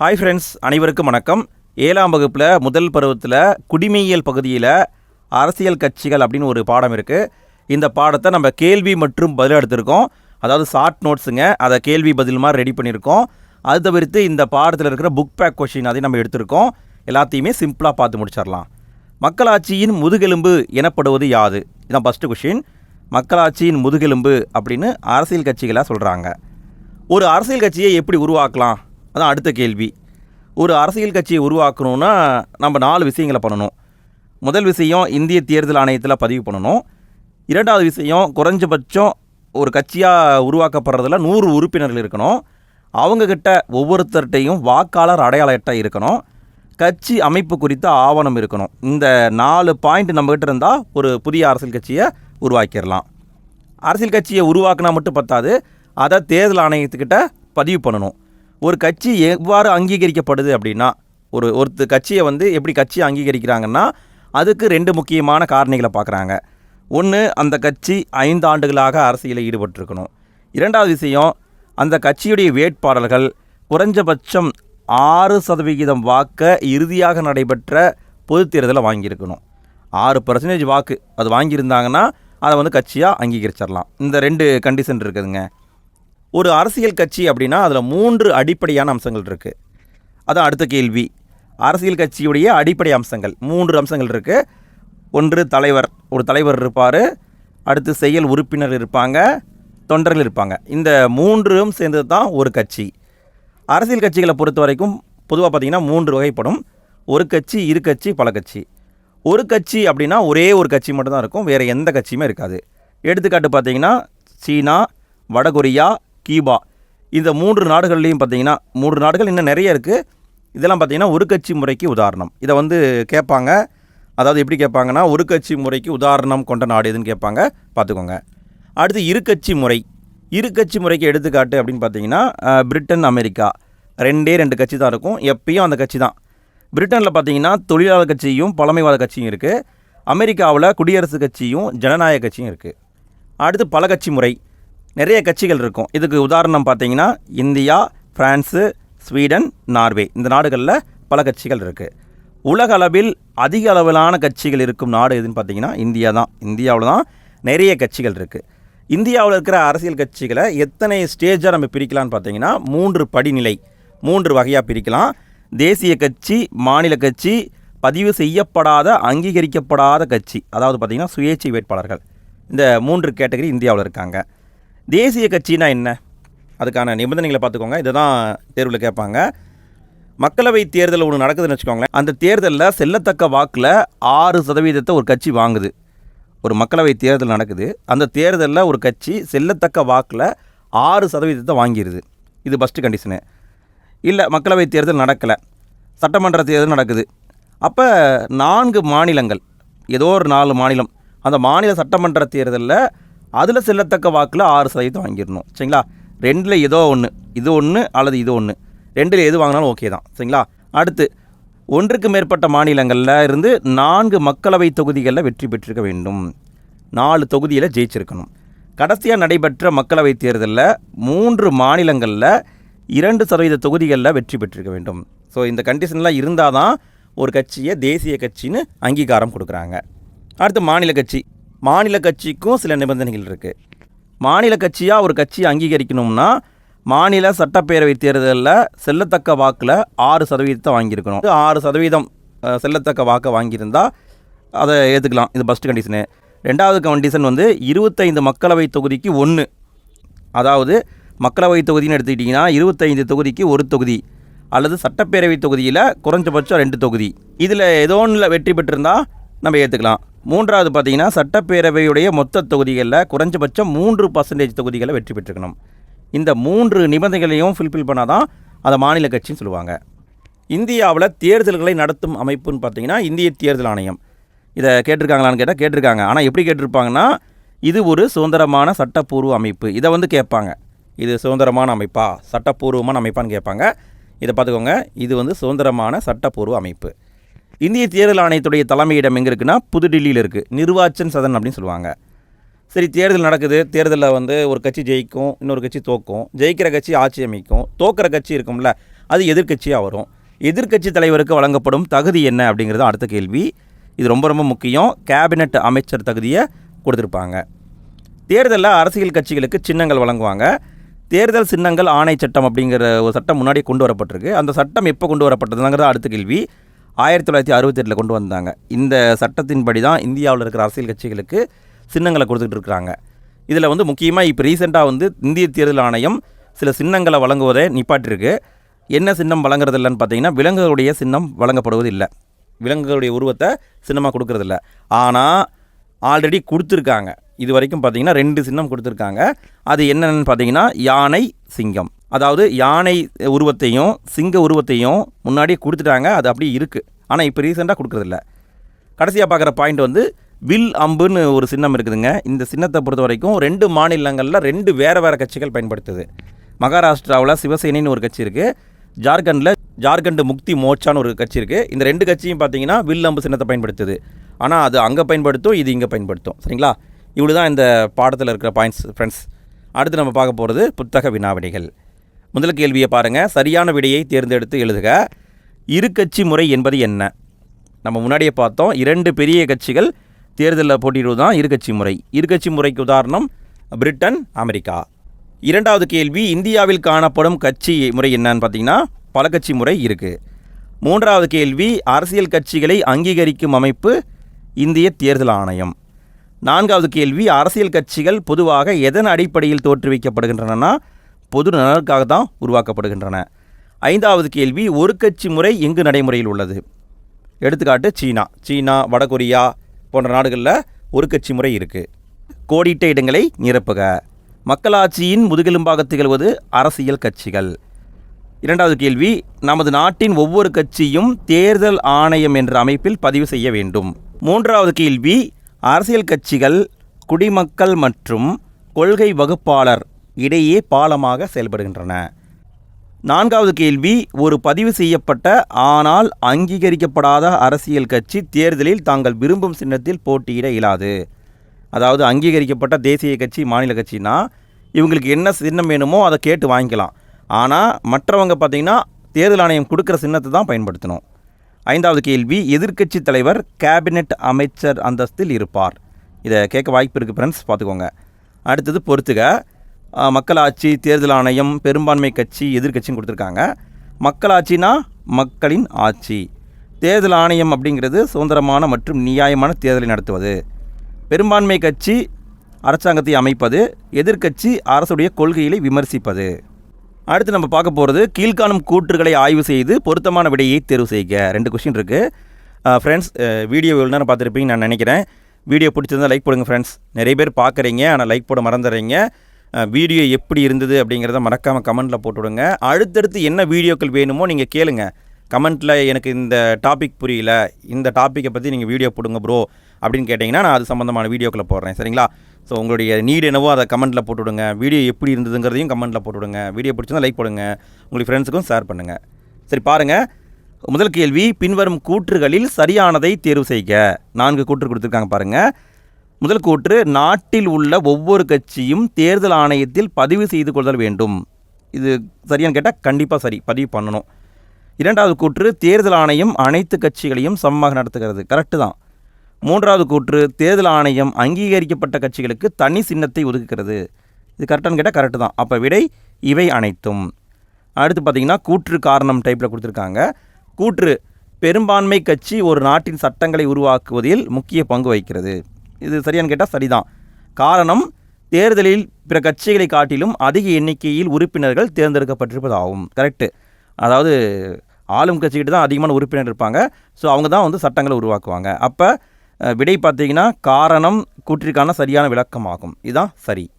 Hi friends அனைவருக்கும் வணக்கம். ஏழாம் வகுப்பில் முதல் பருவத்தில் குடிமையியல் பகுதியில் அரசியல் கட்சிகள் அப்படின்னு ஒரு பாடம் இருக்குது இந்த பாடத்தை நம்ம கேள்வி மற்றும் பதில் எடுத்திருக்கோம். அதாவது ஷார்ட் நோட்ஸுங்க அதை கேள்வி பதில் மாதிரி ரெடி பண்ணியிருக்கோம். அது தவிர்த்து இந்த பாடத்தில் இருக்கிற புக் பேக் கொஷின் அதையும் நம்ம எடுத்திருக்கோம். எல்லாத்தையுமே சிம்பிளாக பார்த்து முடிச்சிடலாம். மக்களாட்சியின் முதுகெலும்பு எனப்படுவது யாது? இதான் ஃபஸ்ட்டு கொஷின் மக்களாட்சியின் முதுகெலும்பு அப்படின்னு அரசியல் கட்சிகளாக சொல்கிறாங்க ஒரு அரசியல் கட்சியை எப்படி உருவாக்கலாம்? அதான் அடுத்த கேள்வி. ஒரு அரசியல் கட்சியை உருவாக்கணும்னா நம்ம நாலு விஷயங்களை பண்ணணும். முதல் விஷயம் இந்திய தேர்தல் ஆணையத்தில் பதிவு பண்ணணும். இரண்டாவது விஷயம் குறைஞ்சபட்சம் ஒரு கட்சியாக உருவாக்கப்படுறதுல நூறு உறுப்பினர்கள் இருக்கணும். அவங்கக்கிட்ட ஒவ்வொருத்தர்கிட்டையும் வாக்காளர் அடையாள அட்டை இருக்கணும். கட்சி அமைப்பு குறித்த ஆவணம் இருக்கணும். இந்த நாலு பாயிண்ட் நம்மக்கிட்ட இருந்தால் ஒரு புதிய அரசியல் கட்சியை உருவாக்கிடலாம். அரசியல் கட்சியை உருவாக்கினா மட்டும் பத்தாது. அதை தேர்தல் ஆணையத்துக்கிட்ட பதிவு பண்ணணும். ஒரு கட்சி எவ்வாறு அங்கீகரிக்கப்படுது அப்படின்னா ஒரு ஒருத்த கட்சியை வந்து எப்படி கட்சியை அங்கீகரிக்கிறாங்கன்னா அதுக்கு ரெண்டு முக்கியமான காரணிகளை பார்க்குறாங்க. ஒன்று அந்த கட்சி ஐந்து ஆண்டுகளாக அரசியலில் ஈடுபட்டிருக்கணும். இரண்டாவது விஷயம் அந்த கட்சியுடைய வேட்பாளர்கள் குறைஞ்சபட்சம் ஆறு சதவிகிதம் வாக்கை இறுதியாக நடைபெற்ற பொது தேர்தலில் வாங்கியிருக்கணும். ஆறு பர்சன்டேஜ் வாக்கு அது வாங்கியிருந்தாங்கன்னா அதை வந்து கட்சியாக அங்கீகரிச்சிடலாம். இந்த ரெண்டு கண்டிஷன் இருக்குதுங்க. ஒரு அரசியல் கட்சி அப்படின்னா அதில் மூன்று அடிப்படையான அம்சங்கள் இருக்குது அதான் அடுத்த கேள்வி. அரசியல் கட்சியுடைய அடிப்படை அம்சங்கள். மூன்று அம்சங்கள் இருக்குது ஒன்று தலைவர். ஒரு தலைவர் இருப்பார். அடுத்து செயல் உறுப்பினர் இருப்பாங்க. தொண்டர்கள் இருப்பாங்க. இந்த மூன்றும் சேர்ந்தது தான் ஒரு கட்சி. அரசியல் கட்சிகளை பொறுத்த வரைக்கும் பொதுவாக பார்த்திங்கன்னா மூன்று வகைப்படும். ஒரு கட்சி இரு கட்சி பல கட்சி. ஒரு கட்சி அப்படின்னா ஒரே ஒரு கட்சி மட்டும்தான் இருக்கும். வேறு எந்த கட்சியுமே இருக்காது. எடுத்துக்காட்டு பார்த்திங்கன்னா சீனா வடகொரியா கீபா. இந்த மூன்று நாடுகள்லையும் பார்த்தீங்கன்னா மூன்று நாடுகள் இன்னும் நிறைய இருக்குது இதெல்லாம் பார்த்தீங்கன்னா ஒரு கட்சி முறைக்கு உதாரணம். இதை வந்து கேட்பாங்க. அதாவது எப்படி கேட்பாங்கன்னா ஒரு கட்சி முறைக்கு உதாரணம் கொண்ட நாடு எதுன்னு கேட்பாங்க. பார்த்துக்கோங்க. அடுத்து இரு கட்சி முறை. இரு கட்சி முறைக்கு எடுத்துக்காட்டு அப்படின்னு பார்த்தீங்கன்னா பிரிட்டன் அமெரிக்கா. ரெண்டே ரெண்டு கட்சி தான் இருக்கும். எப்பயும் அந்த கட்சி தான். பிரிட்டனில் பார்த்தீங்கன்னா தொழிலாளர் கட்சியும் பழமைவாத கட்சியும் இருக்குது அமெரிக்காவில் குடியரசுக் கட்சியும் ஜனநாயக கட்சியும் இருக்குது அடுத்து பல கட்சி முறை. நிறைய கட்சிகள் இருக்கும். இதுக்கு உதாரணம் பார்த்தீங்கன்னா இந்தியா பிரான்ஸு ஸ்வீடன் நார்வே. இந்த நாடுகளில் பல கட்சிகள் இருக்குது உலக அளவில் அதிக அளவிலான கட்சிகள் இருக்கும் நாடு எதுன்னு பார்த்தீங்கன்னா இந்தியா தான். இந்தியாவில் தான் நிறைய கட்சிகள் இருக்குது இந்தியாவில் இருக்கிற அரசியல் கட்சிகளை எத்தனை ஸ்டேஜாக நம்ம பிரிக்கலாம்னு பார்த்தீங்கன்னா மூன்று படிநிலை மூன்று வகையாக பிரிக்கலாம். தேசிய கட்சி மாநில கட்சி பதிவு செய்யப்படாத அங்கீகரிக்கப்படாத கட்சி. அதாவது பார்த்திங்கன்னா சுயேட்சை வேட்பாளர்கள். இந்த மூன்று கேட்டகரி இந்தியாவில் இருக்காங்க. தேசிய கட்சினா என்ன? அதுக்கான நிபந்தனைகளை பார்த்துக்கோங்க. இதை தான் தேர்வில் கேட்பாங்க. மக்களவை தேர்தல் ஒன்று நடக்குதுன்னு வச்சுக்கோங்களேன். அந்த தேர்தலில் செல்லத்தக்க வாக்கில் ஆறு சதவீதத்தை ஒரு கட்சி வாங்குது. ஒரு மக்களவை தேர்தல் நடக்குது. அந்த தேர்தலில் ஒரு கட்சி செல்லத்தக்க வாக்கில் ஆறு சதவீதத்தை வாங்கிடுது இது ஃபஸ்ட்டு கண்டிஷனு இல்லை மக்களவை தேர்தல் நடக்கலை. சட்டமன்ற தேர்தல் நடக்குது. அப்போ நான்கு மாநிலங்கள் ஏதோ ஒரு நாலு மாநிலம் அந்த மாநில சட்டமன்ற தேர்தலில் அதில் செல்லத்தக்க வாக்கில் ஆறு சதவீதம் வாங்கிடணும். சரிங்களா? ரெண்டில் ஏதோ ஒன்று இது ஒன்று அல்லது இது ஒன்று ரெண்டில் எது வாங்கினாலும் ஓகே தான். சரிங்களா? அடுத்து ஒன்றுக்கு மேற்பட்ட மாநிலங்களில் இருந்து நான்கு மக்களவை தொகுதிகளில் வெற்றி பெற்றிருக்க வேண்டும். நாலு தொகுதியில் ஜெயிச்சிருக்கணும். கடைசியாக நடைபெற்ற மக்களவை தேர்தலில் மூன்று மாநிலங்களில் இரண்டு சதவீத தொகுதிகளில் வெற்றி பெற்றிருக்க வேண்டும். ஸோ இந்த கண்டிஷன்லாம் இருந்தால் தான் ஒரு கட்சியை தேசிய கட்சின்னு அங்கீகாரம் கொடுக்குறாங்க. அடுத்து மாநில கட்சி. மாநில கட்சிக்கும் சில நிபந்தனைகள் இருக்குது மாநில கட்சியாக ஒரு கட்சியை அங்கீகரிக்கணும்னா மாநில சட்டப்பேரவை தேர்தலில் செல்லத்தக்க வாக்கில் ஆறு சதவீதத்தை வாங்கியிருக்கணும். ஆறு சதவீதம் செல்லத்தக்க வாக்கை வாங்கியிருந்தால் அதை ஏற்றுக்கலாம் இது ஃபஸ்ட்டு கண்டிஷனு ரெண்டாவது கண்டிஷன் வந்து இருபத்தைந்து மக்களவை தொகுதிக்கு ஒன்று அதாவது மக்களவை தொகுதின்னு எடுத்துக்கிட்டிங்கன்னா இருபத்தைந்து தொகுதிக்கு ஒரு தொகுதி அல்லது சட்டப்பேரவை தொகுதியில் குறைஞ்சபட்சம் ரெண்டு தொகுதி. இதில் ஏதோ ஒன்றில் வெற்றி பெற்றிருந்தால் நம்ம ஏற்றுக்கலாம் மூன்றாவது பார்த்தீங்கன்னா சட்டப்பேரவையுடைய மொத்த தொகுதிகளில் குறைஞ்சபட்சம் மூன்று பர்சன்டேஜ் தொகுதிகளை வெற்றி பெற்றுக்கணும் இந்த மூன்று நிபந்தனைகளையும் ஃபில்ஃபில் பண்ணால் தான் அதை மாநில கட்சின்னு சொல்லுவாங்க. இந்தியாவில் தேர்தல்களை நடத்தும் அமைப்புன்னு பார்த்தீங்கன்னா இந்திய தேர்தல் ஆணையம். இதை கேட்டிருக்காங்களான்னு கேட்டால் கேட்டிருக்காங்க. ஆனால் எப்படி கேட்டிருப்பாங்கன்னா இது ஒரு சுதந்திரமான சட்டப்பூர்வ அமைப்பு. இதை வந்து கேட்பாங்க. இது சுதந்திரமான அமைப்பா? சட்டப்பூர்வமான அமைப்பான்னு கேட்பாங்க. இதை பார்த்துக்கோங்க. இது வந்து சுதந்திரமான சட்டப்பூர்வ அமைப்பு. இந்திய தேர்தல் ஆணையத்துடைய தலைமையிடம் எங்கே இருக்குன்னா புதுடில்லியில் இருக்குது நிர்வாச்சன் சதன் அப்படின்னு சொல்லுவாங்க. சரி தேர்தல் நடக்குது. தேர்தலில் வந்து ஒரு கட்சி ஜெயிக்கும் இன்னொரு கட்சி தோக்கும். ஜெயிக்கிற கட்சி ஆட்சி அமைக்கும். தோக்கிற கட்சி இருக்கும்ல அது எதிர்க்கட்சியாக வரும். எதிர்க்கட்சி தலைவருக்கு வழங்கப்படும் தகுதி என்ன அப்படிங்கிறது அடுத்த கேள்வி. இது ரொம்ப ரொம்ப முக்கியம். கேபினெட் அமைச்சர் தகுதியை கொடுத்துருப்பாங்க. தேர்தலில் அரசியல் கட்சிகளுக்கு சின்னங்கள் வழங்குவாங்க. தேர்தல் சின்னங்கள் ஆணை சட்டம் அப்படிங்கிற ஒரு சட்டம் முன்னாடி கொண்டு வரப்பட்டிருக்கு. அந்த சட்டம் எப்போ கொண்டு வரப்பட்டதுங்கிறது அடுத்த கேள்வி. ஆயிரத்தி தொள்ளாயிரத்தி அறுபத்தெட்டில் கொண்டு வந்தாங்க. இந்த சட்டத்தின்படி தான் இந்தியாவில் இருக்கிற அரசியல் கட்சிகளுக்கு சின்னங்களை கொடுத்துட்டு இருக்கிறாங்க இதில் வந்து முக்கியமாக இப்போ ரீசெண்டாக வந்து இந்திய தேர்தல் ஆணையம் சில சின்னங்களை வழங்குவதை நிப்பாட்டிருக்கு. என்ன சின்னம் வழங்குறது இல்லைன்னு பார்த்தீங்கன்னா விலங்குகளுடைய சின்னம் வழங்கப்படுவது இல்லை விலங்குகளுடைய உருவத்தை சின்னமாக கொடுக்கறதில்ல. ஆனால் ஆல்ரெடி கொடுத்துருக்காங்க. இது வரைக்கும் பார்த்தீங்கன்னா ரெண்டு சின்னம் கொடுத்துருக்காங்க. அது என்னென்னு பார்த்தீங்கன்னா யானை சிங்கம். அதாவது யானை உருவத்தையும் சிங்க உருவத்தையும் முன்னாடியே கொடுத்துட்டாங்க அது அப்படியே இருக்குது ஆனால் இப்போ ரீசெண்டாக கொடுக்குறதில்ல. கடைசியாக பார்க்குற பாயிண்ட் வந்து வில் அம்புன்னு ஒரு சின்னம் இருக்குதுங்க. இந்த சின்னத்தை பொறுத்த வரைக்கும் ரெண்டு மாநிலங்களில் ரெண்டு வேறு வேறு கட்சிகள் பயன்படுத்துது. மகாராஷ்டிராவில் சிவசேனைன்னு ஒரு கட்சி இருக்குது ஜார்க்கண்டில் ஜார்க்கண்ட் முக்தி மோர்ச்சான்னு ஒரு கட்சி இருக்குது இந்த ரெண்டு கட்சியும் பார்த்தீங்கன்னா வில் அம்பு சின்னத்தை பயன்படுத்துது. ஆனால் அது அங்கே பயன்படுத்தும் இது இங்கே பயன்படுத்தும். சரிங்களா? இவ்வளோ தான் இந்த பாடத்தில் இருக்கிற பாயிண்ட்ஸ் ஃப்ரெண்ட்ஸ் அடுத்து நம்ம பார்க்க போகிறது புத்தக வினாவிடைகள். முதல் கேள்வியை பாருங்கள் சரியான விடையை தேர்ந்தெடுத்து எழுதுக. கட்சி முறை என்பது என்ன? நம்ம முன்னாடியே பார்த்தோம். இரண்டு பெரிய கட்சிகள் தேர்தலில் போட்டியிடுவது தான் இருக்கட்சி முறை. இருக்கட்சி முறைக்கு உதாரணம் பிரிட்டன் அமெரிக்கா. இரண்டாவது கேள்வி இந்தியாவில் காணப்படும் கட்சி முறை என்னன்னு பார்த்தீங்கன்னா பல கட்சி முறை இருக்குது மூன்றாவது கேள்வி அரசியல் கட்சிகளை அங்கீகரிக்கும் அமைப்பு இந்திய தேர்தல் ஆணையம். நான்காவது கேள்வி அரசியல் கட்சிகள் பொதுவாக எதன் அடிப்படையில் தோற்றுவிக்கப்படுகின்றனன்னா பொது நலனுக்காக தான் உருவாக்கப்படுகின்றன. ஐந்தாவது கேள்வி ஒரு கட்சி முறை எங்கு நடைமுறையில் உள்ளது? எடுத்துக்காட்டு சீனா. சீனா வடகொரியா போன்ற நாடுகளில் ஒரு கட்சி முறை இருக்குது கோடிட்ட இடங்களை நிரப்புக. மக்களாட்சியின் முதுகெலும்பாக திகழ்வது அரசியல் கட்சிகள். இரண்டாவது கேள்வி நமது நாட்டின் ஒவ்வொரு கட்சியும் தேர்தல் ஆணையம் என்ற அமைப்பில் பதிவு செய்ய வேண்டும். மூன்றாவது கேள்வி அரசியல் கட்சிகள் குடிமக்கள் மற்றும் கொள்கை வகுப்பாளர் இடையே பாலமாக செயல்படுகின்றன. நான்காவது கேள்வி ஒரு பதிவு செய்யப்பட்ட ஆனால் அங்கீகரிக்கப்படாத அரசியல் கட்சி தேர்தலில் தாங்கள் விரும்பும் சின்னத்தில் போட்டியிட இயலாது. அதாவது அங்கீகரிக்கப்பட்ட தேசிய கட்சி மாநில கட்சினா இவங்களுக்கு என்ன சின்னம் வேணுமோ அதை கேட்டு வாங்கிக்கலாம். ஆனால் மற்றவங்க பார்த்திங்கன்னா தேர்தல் ஆணையம் கொடுக்குற சின்னத்தை தான் பயன்படுத்தணும். ஐந்தாவது கேள்வி எதிர்க்கட்சி தலைவர் கேபினெட் அமைச்சர் அந்தஸ்தில் இருப்பார். இதை கேட்க வாய்ப்பு இருக்குது ஃப்ரெண்ட்ஸ் பார்த்துக்கோங்க. அடுத்தது பொறுத்துக. மக்களாட்சி தேர்தல் ஆணையம் பெரும்பான்மை கட்சி எதிர்க்கட்சின்னு கொடுத்துருக்காங்க. மக்களாட்சினா மக்களின் ஆட்சி. தேர்தல் ஆணையம் அப்படிங்கிறது சுதந்திரமான மற்றும் நியாயமான தேர்தலை நடத்துவது. பெரும்பான்மை கட்சி அரசாங்கத்தை அமைப்பது எதிர்க்கட்சி அரசுடைய கொள்கைகளை விமர்சிப்பது. அடுத்து நம்ம பார்க்க போகிறது கீழ்காணும் கூற்றுகளை ஆய்வு செய்து பொருத்தமான விடையை தேர்வு செய்க. ரெண்டு கொஷின் இருக்குது ஃப்ரெண்ட்ஸ் வீடியோ இவ்வளோ நேரம் பார்த்துருப்பீங்கன்னு நான் நினைக்கிறேன். வீடியோ பிடிச்சிருந்தா லைக் போடுங்க ஃப்ரெண்ட்ஸ் நிறைய பேர் பார்க்குறீங்க ஆனால் லைக் போட மறந்துடுறீங்க வீடியோ எப்படி இருந்தது அப்படிங்கிறத மறக்காமல் கமெண்ட்டில் போட்டுவிடுங்க. அடுத்தடுத்து என்ன வீடியோக்கள் வேணுமோ நீங்கள் கேளுங்க. கமெண்ட்டில் எனக்கு இந்த டாபிக் புரியல. இந்த டாப்பிக்கை பற்றி நீங்கள் வீடியோ போடுங்க ப்ரோ அப்படின்னு கேட்டிங்கன்னா நான் அது சம்மந்தமான வீடியோக்களை போடுறேன். சரிங்களா? ஸோ உங்களுடைய நீடு என்னவோ அதை கமெண்ட்டில் போட்டுவிடுங்க. வீடியோ எப்படி இருந்ததுங்கிறதையும் கமெண்ட்டில் போட்டுவிடுங்க. வீடியோ பிடிச்சிருந்தா லைக் போடுங்க. உங்களுக்கு ஃப்ரெண்ட்ஸுக்கும் ஷேர் பண்ணுங்கள் சரி பாருங்கள் முதல் கேள்வி பின்வரும் கூற்றுகளில் சரியானதை தேர்வு செய்க. நான்கு கூற்று கொடுத்துருக்காங்க பாருங்கள் முதல் கூற்று நாட்டில் உள்ள ஒவ்வொரு கட்சியும் தேர்தல் ஆணையத்தில் பதிவு செய்து கொள்தல் வேண்டும். இது சரியானு கேட்டால் கண்டிப்பாக சரி. பதிவு பண்ணணும். இரண்டாவது கூற்று தேர்தல் ஆணையம் அனைத்து கட்சிகளையும் சமமாக நடத்துகிறது. கரெக்டு தான். மூன்றாவது கூற்று தேர்தல் ஆணையம் அங்கீகரிக்கப்பட்ட கட்சிகளுக்கு தனி சின்னத்தை ஒதுக்குகிறது. இது கரெக்டானு கேட்டால் கரெக்டு தான். அப்போ விடை இவை அனைத்தும். அடுத்து பார்த்தீங்கன்னா கூற்று காரணம் டைப்பில் கொடுத்துருக்காங்க. கூற்று பெரும்பான்மை கட்சி ஒரு நாட்டின் சட்டங்களை உருவாக்குவதில் முக்கிய பங்கு வகிக்கிறது. இது சரியானு கேட்டால் சரிதான். காரணம் தேர்தலில் பிற கட்சிகளை காட்டிலும் அதிக எண்ணிக்கையில் உறுப்பினர்கள் தேர்ந்தெடுக்கப்பட்டிருப்பதாகும். கரெக்டு அதாவது ஆளும் கட்சிக்கிட்ட தான் அதிகமான உறுப்பினர் இருப்பாங்க. ஸோ அவங்க தான் வந்து சட்டங்களை உருவாக்குவாங்க. அப்போ விடை பார்த்தீங்கன்னா காரணம் கூற்றிற்கான சரியான விளக்கமாகும். இதுதான் சரி.